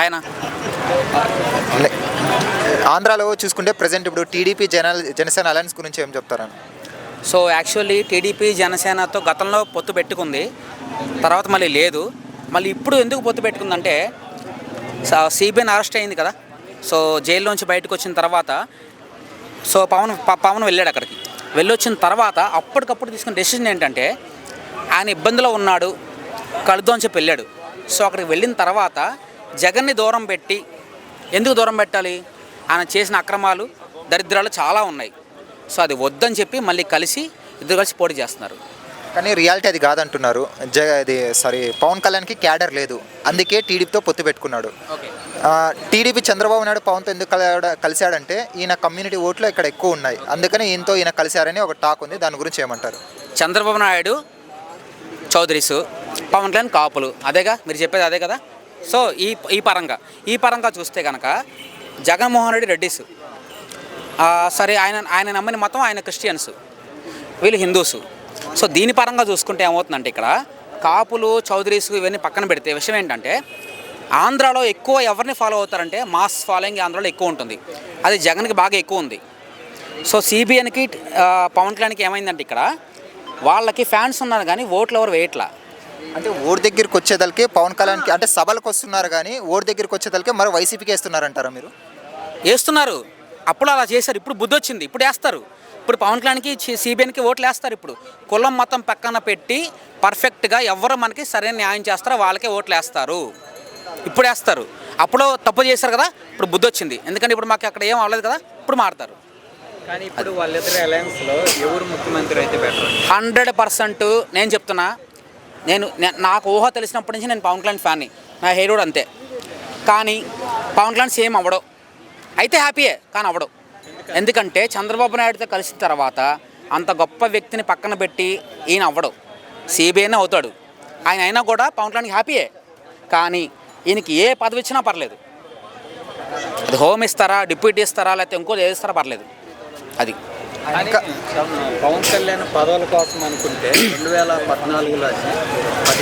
ఆయన ఆంధ్రాలో చూసుకుంటే ప్రజెంట్ ఇప్పుడు టీడీపీ జన జనసేన అలయన్స్ గురించి ఏం చెప్తారని సో యాక్చువల్లీ టీడీపీ జనసేనతో గతంలో పొత్తు పెట్టుకుంది తర్వాత మళ్ళీ లేదు. మళ్ళీ ఇప్పుడు ఎందుకు పొత్తు పెట్టుకుందంటే సిబిఐని అరెస్ట్ అయింది కదా సో జైల్లోంచి బయటకు వచ్చిన తర్వాత సో పవన్ పవన్ వెళ్ళాడు అక్కడికి. వెళ్ళొచ్చిన తర్వాత అప్పటికప్పుడు తీసుకున్న డెసిషన్ ఏంటంటే ఆయన ఇబ్బందిలో ఉన్నాడు కలుద్దాం చెప్పి వెళ్ళాడు. సో అక్కడికి వెళ్ళిన తర్వాత జగన్ని దూరం పెట్టి ఎందుకు దూరం పెట్టాలి? ఆయన చేసిన అక్రమాలు దరిద్రాలు చాలా ఉన్నాయి. సో అది వద్దని చెప్పి మళ్ళీ కలిసి ఇద్దరు కలిసి పోటీ చేస్తున్నారు. కానీ రియాలిటీ అది కాదంటున్నారు. జ అది సారీ పవన్ కళ్యాణ్కి క్యాడర్ లేదు. అందుకే టీడీపీతో పొత్తు పెట్టుకున్నాడు. టీడీపీ చంద్రబాబు నాయుడు పవన్తో ఎందుకు కలిశాడంటే ఈయన కమ్యూనిటీ ఓట్లు ఇక్కడ ఎక్కువ ఉన్నాయి. అందుకని ఈయనతో ఈయన కలిశారని ఒక టాక్ ఉంది. దాని గురించి ఏమంటారు? చంద్రబాబు నాయుడు చౌదరీస్ పవన్ కళ్యాణ్ కాపులు. అదేగా? మీరు చెప్పేది అదే కదా? సో ఈ ఈ పరంగా ఈ పరంగా చూస్తే కనుక జగన్మోహన్ రెడ్డి రెడ్డిస్ సరే ఆయన ఆయన నమ్మని మతం ఆయన క్రిస్టియన్స్ వీళ్ళు హిందూస్. సో దీని పరంగా చూసుకుంటే ఏమవుతుందంటే ఇక్కడ కాపులు చౌదరీస్ ఇవన్నీ పక్కన పెడితే విషయం ఏంటంటే ఆంధ్రాలో ఎక్కువ ఎవరిని ఫాలో అవుతారంటే మాస్ ఫాలోయింగ్ ఆంధ్రాలో ఎక్కువ ఉంటుంది. అది జగన్కి బాగా ఎక్కువ ఉంది. సో సిబిఎన్కి పవన్ కళ్యాణ్కి ఏమైందంటే ఇక్కడ వాళ్ళకి ఫ్యాన్స్ ఉన్నారు కానీ ఓట్లు ఎవరు వేయట్లా. అంటే ఓటు దగ్గరికి వచ్చేదలకి పవన్ కళ్యాణ్కి అంటే సభలకు వస్తున్నారు కానీ ఓటు దగ్గరికి వచ్చేదలకి మరి వైసీపీకి వేస్తున్నారంటారా మీరు? వేస్తున్నారు. అప్పుడు అలా చేశారు. ఇప్పుడు బుద్ధి వచ్చింది. ఇప్పుడు వేస్తారు. ఇప్పుడు పవన్ కళ్యాణ్కి సిబిఎన్కి ఓట్లు వేస్తారు ఇప్పుడు. కులం మతం పక్కన పెట్టి పర్ఫెక్ట్గా ఎవరు మనకి సరైన న్యాయం చేస్తారో వాళ్ళకే ఓట్లు వేస్తారు. ఇప్పుడు వేస్తారు. అప్పుడు తప్పు చేశారు కదా ఇప్పుడు బుద్ధి వచ్చింది. ఎందుకంటే ఇప్పుడు మాకు అక్కడ ఏం అవ్వలేదు కదా ఇప్పుడు మారుతారు. కానీ ఇప్పుడు వాళ్ళిద్దరి అలయన్స్లో ఎవరు ముఖ్యమంత్రి అయితే బెటర్ హండ్రెడ్ పర్సెంట్ నేను చెప్తున్నా నేను నాకు ఊహ తెలిసినప్పటి నుంచి నేను పవన్ కళ్యాణ్ ఫ్యాన్ని. నా హీరోడు అంతే. కానీ పవన్ కళ్యాణ్ సేమ్ అవ్వడు. అయితే హ్యాపీయే కానీ అవ్వడు. ఎందుకంటే చంద్రబాబు నాయుడుతో కలిసిన తర్వాత అంత గొప్ప వ్యక్తిని పక్కన పెట్టి ఈయన అవ్వడు. సిబిఐనే అవుతాడు. ఆయన అయినా కూడా పవన్ కళ్యాణ్కి హ్యాపీయే. కానీ ఈయనకి ఏ పదవి ఇచ్చినా పర్లేదు. అది హోమ్ ఇస్తారా డిప్యూటీ ఇస్తారా లేకపోతే ఇంకోటి ఏది ఇస్తారా పర్లేదు. అది. పవన్ కళ్యాణ్ పదవుల కోసం అనుకుంటే రెండు వేల పద్నాలుగులో అది.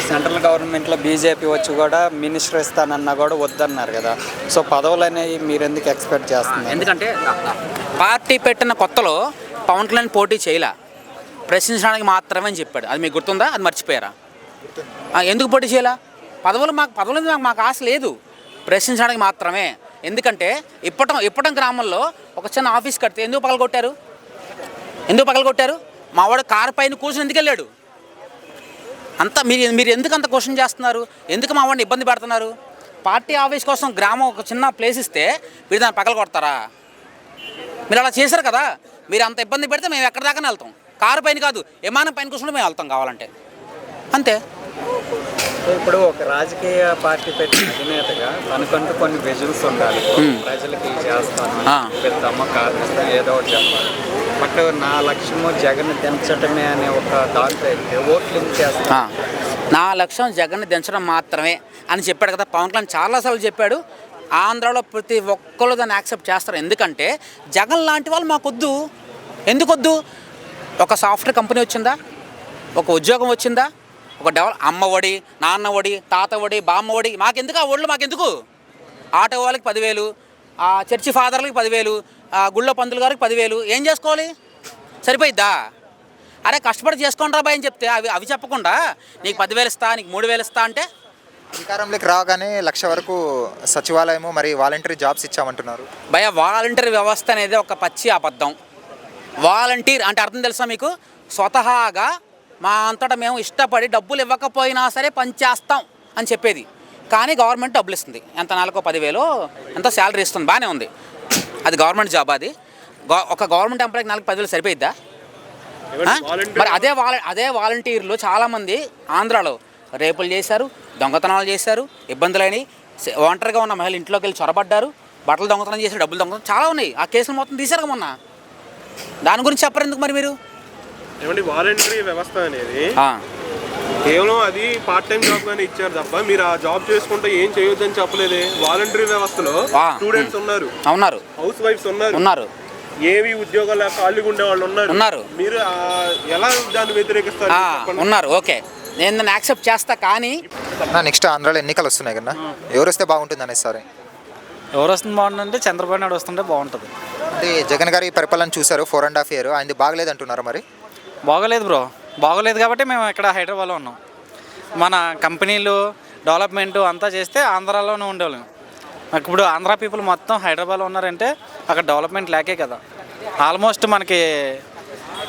సెంట్రల్ గవర్నమెంట్లో బీజేపీ వచ్చి కూడా మినిస్టర్ ఇస్తానన్నా కూడా వద్దన్నారు కదా. సో పదవులు అనేవి మీరు ఎందుకు ఎక్స్పెక్ట్ చేస్తున్నారు? ఎందుకంటే పార్టీ పెట్టిన కొత్తలో పవన్ కళ్యాణ్ పోటీ చేయలే. ప్రశ్నించడానికి మాత్రమే అని చెప్పాడు. అది మీకు గుర్తుందా? అది మర్చిపోయారా? ఎందుకు పోటీ చేయలే? పదవులు మాకు పదవులు మాకు ఆశ లేదు. ప్రశ్నించడానికి మాత్రమే. ఎందుకంటే ఇప్పటం ఇప్పటం గ్రామంలో ఒక చిన్న ఆఫీస్ కడితే ఎందుకు పగలగొట్టారు? ఎందుకు పగలగొట్టారు? మా వాడు కారు పైన కూర్చొని ఎందుకు వెళ్ళాడు? అంత మీరు మీరు ఎందుకు అంత క్వశ్చన్ చేస్తున్నారు? ఎందుకు మా వాడిని ఇబ్బంది పెడుతున్నారు? పార్టీ ఆఫీస్ కోసం గ్రామం ఒక చిన్న ప్లేస్ ఇస్తే మీరు దాన్ని పగల కొడతారా మీరు అలా చేశారు కదా? మీరు అంత ఇబ్బంది పెడితే మేము ఎక్కడి దాకా వెళ్తాం. కారు పైన కాదు విమానం పైన కూర్చుంటే మేము వెళ్తాం కావాలంటే. అంతే. ఇప్పుడు ఒక రాజకీయ పార్టీ పెట్టిన అధినేతగా తనకంటూ కొన్ని విజన్స్ ఉండాలి. ప్రజలకి చేస్తాను. పెద్దమ్మ కాదు ఏదో ఒకటి చెప్పాలి. బట్ నా లక్ష్యము జగన్ దించటమే అనే ఒక దాంట్లో వెళ్తే ఓట్లు చేస్తాను నా లక్ష్యం జగన్ దించడం మాత్రమే అని చెప్పాడు కదా పవన్ కళ్యాణ్ చాలాసార్లు చెప్పాడు. ఆంధ్రాలో ప్రతి ఒక్కరు దాన్ని యాక్సెప్ట్ చేస్తారు. ఎందుకంటే జగన్ లాంటి వాళ్ళు మాకొద్దు. ఎందుకొద్దు? ఒక సాఫ్ట్వేర్ కంపెనీ వచ్చిందా? ఒక ఉద్యోగం వచ్చిందా? ఒక డెవలప్ అమ్మ ఒడి నాన్న ఒడి తాత ఒడి బామ్మ ఒడి మాకెందుకు? ఆ ఒళ్ళు మాకెందుకు? ఆటో వాళ్ళకి పదివేలు ఆ చర్చి ఫాదర్లకి పదివేలు గుళ్ళో పంతులు గారికి పదివేలు. ఏం చేసుకోవాలి? సరిపోయిద్దా? అరే కష్టపడి చేసుకోండి రా అని చెప్తే అవి అవి చెప్పకుండా నీకు పదివేలు ఇస్తా నీకు మూడు వేలు ఇస్తా అంటే? అధికారంలోకి రాగానే లక్ష వరకు సచివాలయము మరి వాలంటరీ జాబ్స్ ఇచ్చామంటున్నారు. భయ వాలంటీర్ వ్యవస్థ అనేది ఒక పచ్చి అబద్ధం. వాలంటీర్ అంటే అర్థం తెలుసా మీకు? స్వతహాగా మా అంతటా మేము ఇష్టపడి డబ్బులు ఇవ్వకపోయినా సరే పనిచేస్తాం అని చెప్పేది. కానీ గవర్నమెంట్ డబ్బులు ఇస్తుంది. ఎంత నెలకు పదివేలు ఎంత శాలరీ ఇస్తుంది? బాగానే ఉంది. అది గవర్నమెంట్ జాబ్ అది. ఒక గవర్నమెంట్ ఎంప్లాయీకి నెలకు పదివేలు సరిపోయిద్దా? మరి అదే వాల అదే వాలంటీర్లు చాలామంది ఆంధ్రాలో రేపులు చేశారు దొంగతనాలు చేశారు ఇబ్బందులైనవి. ఒంటరిగా ఉన్న మహిళలు ఇంట్లోకి వెళ్ళి చొరబడ్డారు బట్టలు దొంగతనం చేశారు డబ్బులు దొంగతనం చాలా ఉన్నాయి. ఆ కేసులు మొత్తం తీశారు మొన్న. దాని గురించి చెప్పరు ఎందుకు మరి మీరు? వాలంటరీ వ్యవస్థ అనేది కేవలం అది పార్ట్ టైం జాబ్ గానే ఇచ్చారు తప్ప మీరు ఆ జాబ్ చేసుకుంటే ఏం చేయొద్దని చెప్పలేదే. వాలంటరీ వ్యవస్థలో. స్టూడెంట్స్ ఉన్నారు. ఉన్నారు. హౌస్ వైఫ్స్ ఉన్నారు. ఉన్నారు. ఏవి ఉద్యోగాలు ఖాళీగా ఉండే వాళ్ళు ఉన్నారు. ఉన్నారు. మీరు ఆ, ఎలా దాన్ని వ్యతిరేకిస్తారు. ఉన్నారు. ఓకే. నేను దాన్ని యాక్సెప్ట్ చేస్తా కానీ నా నెక్స్ట్ ఆంధ్రాలో ఎన్నికలు వస్తున్నాయి కదా ఎవరు వస్తే బాగుంటుంది అనేసి సార్? ఎవరు వస్తుంది బాగుంటుందంటే చంద్రబాబు నాయుడు వస్తుంటే బాగుంటుంది. అంటే జగన్ గారి పరిపాలన చూశారు ఫోర్ అండ్ హాఫ్ ఇయర్ ఆయనది బాగలేదు అంటున్నారు మరి? బాగోలేదు బ్రో. బాగోలేదు కాబట్టి మేము ఇక్కడ హైదరాబాద్లో ఉన్నాం. మన కంపెనీలు డెవలప్మెంట్ అంతా చేస్తే ఆంధ్రాలోనే ఉండేవాళ్ళం. మాకు ఇప్పుడు ఆంధ్ర పీపుల్ మొత్తం హైదరాబాద్లో ఉన్నారంటే అక్కడ డెవలప్మెంట్ లేకే కదా. ఆల్మోస్ట్ మనకి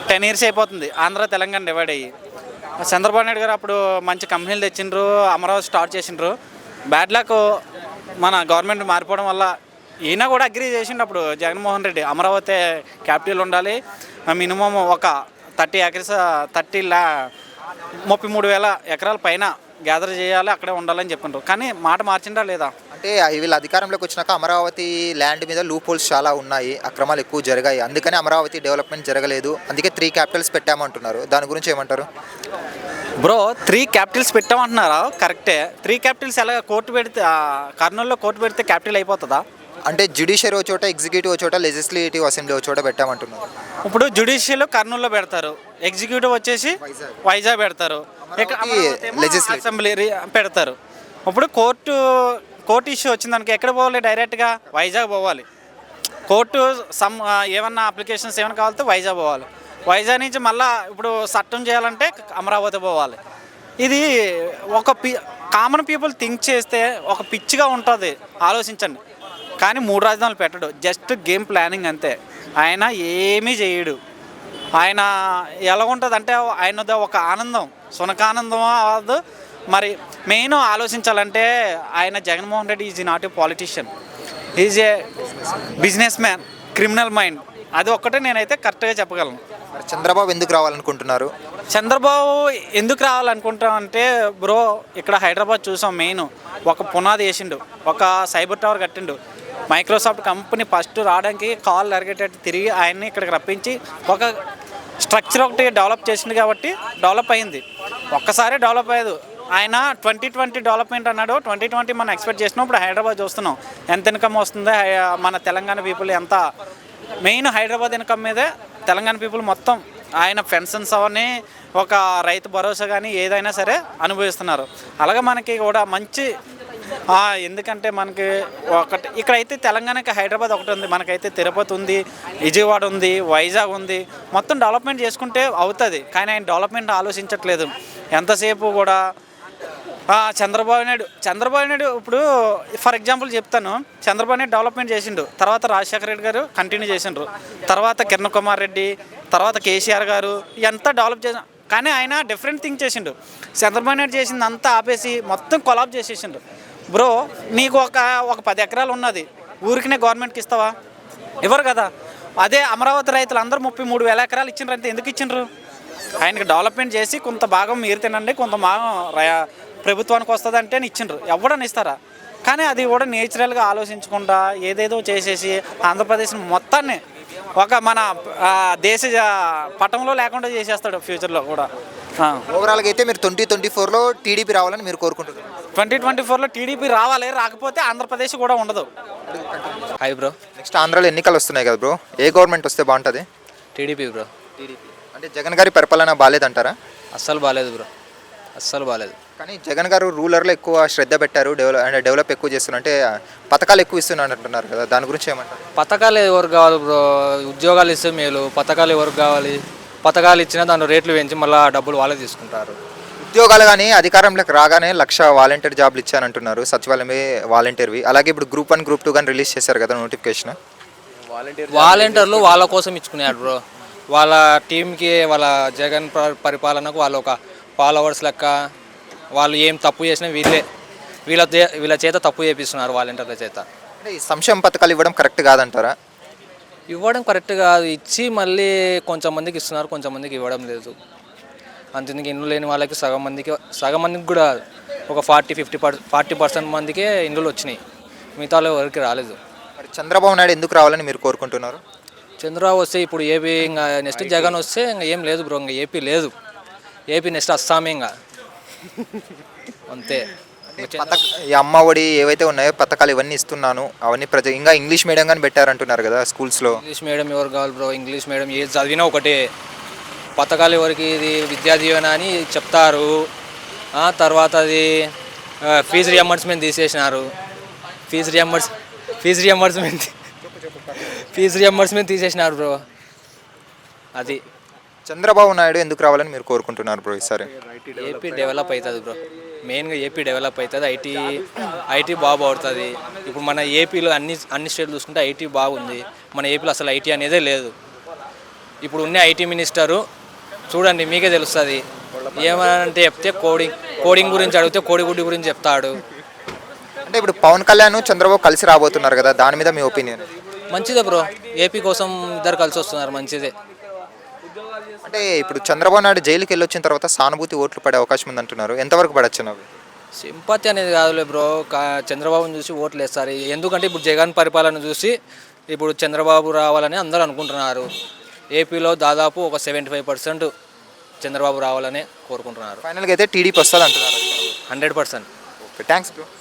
టెన్ ఇయర్స్ అయిపోతుంది. ఆంధ్ర తెలంగాణ డివైడ్ అయ్యి. చంద్రబాబు నాయుడు గారు అప్పుడు మంచి కంపెనీలు తెచ్చిండ్రు అమరావతి స్టార్ట్ చేసిండ్రు. బ్యాడ్ లక్ మన గవర్నమెంట్ మారిపోవడం వల్ల ఈయన కూడా అగ్రి చేసిండు అప్పుడు జగన్మోహన్ రెడ్డి. అమరావతి క్యాపిటల్ ఉండాలి. మినిమం ఒక థర్టీ ఎకర్స్ థర్టీ లా ముప్పై మూడు వేల ఎకరాల పైన గ్యాదర్ చేయాలి అక్కడే ఉండాలని చెప్పిండ్రు కానీ మాట మార్చిండా లేదా? అంటే వీళ్ళు అధికారంలోకి వచ్చినాక అమరావతి ల్యాండ్ మీద లూప్ హోల్స్ చాలా ఉన్నాయి అక్రమాలు ఎక్కువ జరిగాయి. అందుకని అమరావతి డెవలప్మెంట్ జరగలేదు. అందుకే త్రీ క్యాపిటల్స్ పెట్టామంటున్నారు. దాని గురించి ఏమంటారు? బ్రో త్రీ క్యాపిటల్స్ పెట్టామంటున్నారా? కరెక్టే త్రీ క్యాపిటల్స్ ఎలా కోర్టు పెడితే కర్నూలులో కోర్టు పెడితే క్యాపిటల్ అయిపోతుందా? అంటే జ్యుడిషియరీ ఒక చోట ఎగ్జిక్యూటివ్ ఒక చోట లెజిస్లేటివ్ అసెంబ్లీ ఒక చోట పెట్టామంటున్నారు. ఇప్పుడు జ్యుడిషియల్ కర్నూలులో పెడతారు. ఎగ్జిక్యూటివ్ వచ్చేసి వైజాగ్. పెడతారు. ఇక్కడ అమరావతి legislative. అసెంబ్లీ రి- పెడతారు. ఇప్పుడు కోర్టు కోర్టు ఇష్యూ వచ్చిందానికి ఎక్కడ పోవాలి? డైరెక్ట్గా వైజాగ్ పోవాలి. కోర్టు సమ్ ఆ, ఏమన్నా అప్లికేషన్స్ ఏమైనా కావాలంటే వైజాగ్ పోవాలి. వైజాగ్ నుంచి మళ్ళా ఇప్పుడు చట్టం చేయాలంటే అమరావతి పోవాలి. ఇది ఒక పి కామన్ పీపుల్ థింక్ చేస్తే ఒక పిచ్చిగా ఉంటుంది. ఆలోచించండి. కానీ మూడు రాజధానులు పెట్టడు. జస్ట్ గేమ్ ప్లానింగ్ అంతే. ఆయన ఏమీ చేయడు. ఆయన ఎలా ఉంటుంది అంటే ఆయన ఒక ఆనందం. సునకానందం అవ్వదు. మరి మెయిన్ ఆలోచించాలంటే ఆయన Jaganmohan Reddy is not a politician. Is a businessman criminal mind. అది ఒక్కటే నేనైతే కరెక్ట్గా చెప్పగలను. చంద్రబాబు ఎందుకు రావాలనుకుంటున్నారు? చంద్రబాబు ఎందుకు రావాలనుకుంటాం అంటే బ్రో ఇక్కడ హైదరాబాద్ చూసాం మెయిన్. ఒక పునాది వేసిండు. ఒక సైబర్ టవర్ కట్టిండు. మైక్రోసాఫ్ట్ కంపెనీ ఫస్ట్ రావడానికి కాల్ అరిగేటట్టు తిరిగి ఆయన్ని ఇక్కడికి రప్పించి ఒక స్ట్రక్చర్ ఒకటి డెవలప్ చేసింది కాబట్టి డెవలప్ అయింది. ఒక్కసారి డెవలప్ అయ్యేది. ఆయన ట్వంటీ ట్వంటీ డెవలప్మెంట్ అన్నాడు. ట్వంటీ ట్వంటీ మనం ఎక్స్పెక్ట్ చేసినాం ఇప్పుడు హైదరాబాద్ చూస్తున్నాం. ఎంత ఇన్కమ్ వస్తుందో? మన తెలంగాణ పీపుల్ ఎంత? మెయిన్ హైదరాబాద్ ఇన్కమ్ మీదే తెలంగాణ పీపుల్ మొత్తం. ఆయన పెన్షన్స్ అవన్నీ ఒక రైతు భరోసా కానీ ఏదైనా సరే అనుభవిస్తున్నారు. అలాగే మనకి కూడా మంచి ఎందుకంటే మనకి ఒకటి ఇక్కడైతే తెలంగాణకి హైదరాబాద్ ఒకటి ఉంది మనకైతే తిరుపతి ఉంది విజయవాడ ఉంది వైజాగ్ ఉంది. మొత్తం డెవలప్మెంట్ చేసుకుంటే అవుతుంది కానీ ఆయన డెవలప్మెంట్ ఆలోచించట్లేదు. ఎంతసేపు కూడా చంద్రబాబు నాయుడు చంద్రబాబు నాయుడు ఇప్పుడు ఫర్ ఎగ్జాంపుల్ చెప్తాను చంద్రబాబు నాయుడు డెవలప్మెంట్ చేసిండు తర్వాత రాజశేఖర రెడ్డి గారు కంటిన్యూ చేసిండ్రు తర్వాత కిరణ్ కుమార్ రెడ్డి తర్వాత కేసీఆర్ గారు ఎంత డెవలప్ చేసిన కానీ ఆయన డిఫరెంట్ థింగ్ చేసిండు. చంద్రబాబు నాయుడు చేసింది అంతా ఆపేసి మొత్తం కొలాబ్ చేసేసిండు. బ్రో నీకు ఒక ఒక పది ఎకరాలు ఉన్నది. ఊరికినే గవర్నమెంట్కి ఇస్తావా? ఇవ్వరు కదా. అదే అమరావతి రైతులు అందరూ ముప్పై మూడు వేల ఎకరాలు ఇచ్చిండ్రు అంటే ఎందుకు ఇచ్చిండ్రు? ఆయనకి డెవలప్మెంట్ చేసి కొంత భాగం మీరు తినండి కొంత భాగం ప్రభుత్వానికి వస్తుంది అంటే ఇచ్చిండ్రు. ఎవడని ఇస్తారా? కానీ అది కూడా నేచురల్గా ఆలోచించకుండా ఏదేదో చేసేసి ఆంధ్రప్రదేశ్ మొత్తాన్ని ఒక మన దేశ పటంలో లేకుండా చేసేస్తాడు ఫ్యూచర్లో కూడా. ఓవరాల్గా అయితే మీరు ట్వంటీ ట్వంటీ ఫోర్లో టీడీపీ రావాలని మీరు కోరుకుంటున్నారు. ట్వంటీ ట్వంటీ ఫోర్లో టీడీపీ రావాలి రాకపోతే ఆంధ్రప్రదేశ్ కూడా ఉండదు. హాయ్ బ్రో నెక్స్ట్ ఆంధ్రాలో ఎన్నికలు వస్తున్నాయి కదా బ్రో ఏ గవర్నమెంట్ వస్తే బాగుంటుంది? TDP bro TDP. అంటే జగన్ గారి పరిపాలన బాగాలేదంటారా అస్సలు బాగాలేదు బ్రో అస్సలు బాగాలేదు కానీ జగన్ గారు రూలర్లో ఎక్కువ శ్రద్ధ పెట్టారు డెవలప్ అంటే డెవలప్ ఎక్కువ చేస్తున్నారు. అంటే పథకాలు ఎక్కువ ఇస్తున్నారు అంటున్నారు కదా దాని గురించి ఏమంటారు? పథకాలు ఎవరు కావాలి బ్రో ఉద్యోగాలు ఇస్తే మేలు పథకాలు ఎవరికి కావాలి? పథకాలు ఇచ్చినా దాని రేట్లు పెంచి మళ్ళీ డబ్బులు వాళ్ళే తీసుకుంటారు. ఉద్యోగాలు కానీ అధికారంలోకి రాగానే లక్ష వాలంటీర్ జాబ్లు ఇచ్చానంటున్నారు. సచివాలయమే వాలంటీర్వి. అలాగే ఇప్పుడు గ్రూప్ వన్ గ్రూప్ టూ కానీ రిలీజ్ చేశారు కదా నోటిఫికేషన్? వాలంటీర్లు వాళ్ళ కోసం ఇచ్చుకునేవాడు బ్రో. వాళ్ళ టీంకి వాళ్ళ జగన్ పరిపాలనకు వాళ్ళు ఒక ఫాలోవర్స్ లెక్క. వాళ్ళు ఏం తప్పు చేసినా వీళ్ళే. వీళ్ళ వీళ్ళ చేత తప్పు చేపిస్తున్నారు వాలంటీర్ల చేత. అంటే ఈ సంక్షేమ పథకాలు ఇవ్వడం కరెక్ట్ కాదంటారా? ఇవ్వడం కరెక్ట్ కాదు. ఇచ్చి మళ్ళీ కొంచెం మందికి ఇస్తున్నారు కొంచెం మందికి ఇవ్వడం లేదు. అంతెందుకు ఇండ్లు లేని వాళ్ళకి సగం మందికి సగం మందికి కూడా ఒక forty fifty per forty percent మందికే ఇండ్లు వచ్చినాయి. మిగతా ఎవరికి రాలేదు. మరి చంద్రబాబు నాయుడు ఎందుకు రావాలని మీరు కోరుకుంటున్నారు? చంద్రబాబు వస్తే ఇప్పుడు ఏపీ ఇంకా నెక్స్ట్ జగన్ వస్తే ఇంకా ఏం లేదు బ్రో ఇంకా ఏపీ లేదు. ఏపీ నెక్స్ట్ అస్సామే ఇంకా. అంతే. ఈ అమ్మ ఒడి ఏవైతే ఉన్నాయో పథకాలు ఇవన్నీ ఇస్తున్నాను. అవన్నీ ప్రజ ఇంకా ఇంగ్లీష్ మీడియం కానీ పెట్టారంటున్నారు కదా స్కూల్స్లో. ఇంగ్లీష్ మీడియం ఎవరు కావాలి బ్రో? ఇంగ్లీష్ మీడియం ఏది చదివినా ఒకటే. పథకాలు ఎవరికి ఇది విద్యా దీవెన అని చెప్తారు. తర్వాత అది fee reimbursement తీసేసినారు. Fees reimburse fees reimbursement fees reimbursement తీసేసినారు bro. అది. చంద్రబాబు నాయుడు ఎందుకు రావాలని మీరు కోరుకుంటున్నారు బ్రో ఈసారి? ఏపీ డెవలప్ అవుతుంది బ్రో. మెయిన్గా ఏపీ డెవలప్ అవుతుంది. ఐటీ ఐటీ బాగా పడుతుంది. ఇప్పుడు మన ఏపీలో అన్ని అన్ని స్టేట్లు చూసుకుంటే ఐటీ బాగుంది. మన ఏపీలో అసలు ఐటీ అనేదే లేదు. ఇప్పుడు ఉన్న ఐటీ మినిస్టరు చూడండి మీకే తెలుస్తుంది. ఏమనంటే చెప్తే కోడింగ్ కోడింగ్ గురించి అడిగితే కోడిగుడ్డి గురించి చెప్తాడు. అంటే ఇప్పుడు పవన్ కళ్యాణ్ చంద్రబాబు కలిసి రాబోతున్నారు కదా దాని మీద మీ ఒపీనియన్? మంచిదే బ్రో. ఏపీ కోసం ఇద్దరు కలిసి వస్తున్నారు మంచిదే. అంటే ఇప్పుడు చంద్రబాబు నాయుడు జైలుకి వెళ్ళి వచ్చిన తర్వాత సానుభూతి ఓట్లు పడే అవకాశం ఉంది అంటున్నారు ఎంతవరకు పడచ్చు అవి సింపతి అనేది కాదులే బ్రో. చంద్రబాబుని చూసి ఓట్లు వేస్తారు. ఎందుకంటే ఇప్పుడు జగన్ పరిపాలన చూసి ఇప్పుడు చంద్రబాబు రావాలని అందరూ అనుకుంటున్నారు. ఏపీలో దాదాపు ఒక సెవెంటీ ఫైవ్ పర్సెంట్ చంద్రబాబు రావాలని కోరుకుంటున్నారు. ఫైనల్గా అయితే టీడీపీ వస్తుంది అంటున్నారు hundred percent. Okay thanks bro